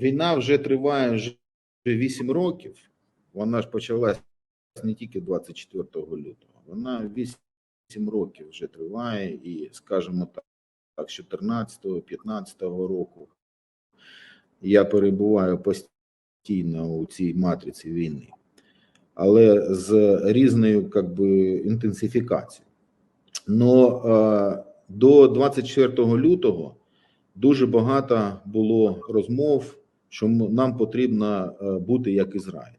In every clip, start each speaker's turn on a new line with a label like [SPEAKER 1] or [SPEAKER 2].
[SPEAKER 1] війна вже триває вже 8 років. Вона ж почалась не тільки 24 лютого, вона 8 років вже триває, і, скажімо так, так, 14-15 року я перебуваю постійно у цій матриці війни, але з різною как би, інтенсифікацією. Но е, до 24 лютого дуже багато було розмов, що нам потрібно е, бути як Ізраїль.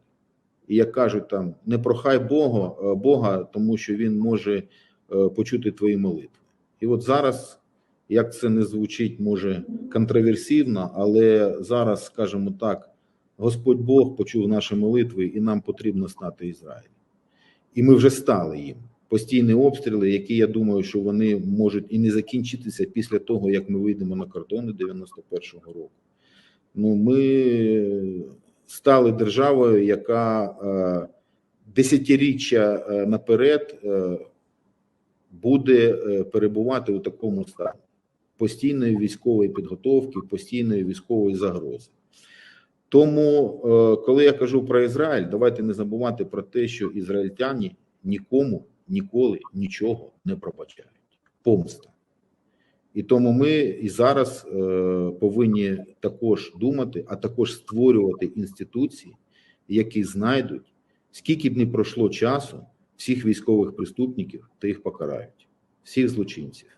[SPEAKER 1] І як кажуть, там не прохай Бога, е, Бога, тому що він може е, почути твої молитви. І от зараз, як це не звучить, може контроверсивно, але зараз, скажімо так, Господь Бог почув наші молитви, і нам потрібно стати Ізраїлем. І ми вже стали їм. Постійні обстріли, які я думаю, що вони можуть і не закінчитися після того, як ми вийдемо на кордони 91-го року. Ну, ми стали державою, яка е, десятиріччя е, наперед е, буде перебувати у такому стані постійної військової підготовки, постійної військової загрози. Тому, коли я кажу про Ізраїль, давайте не забувати про те, що ізраїльтяні нікому ніколи нічого не пробачають. Помста. І тому ми і зараз е, повинні також думати, а також створювати інституції, які знайдуть, скільки б не пройшло часу, всіх військових преступників та їх покарають, всіх злочинців.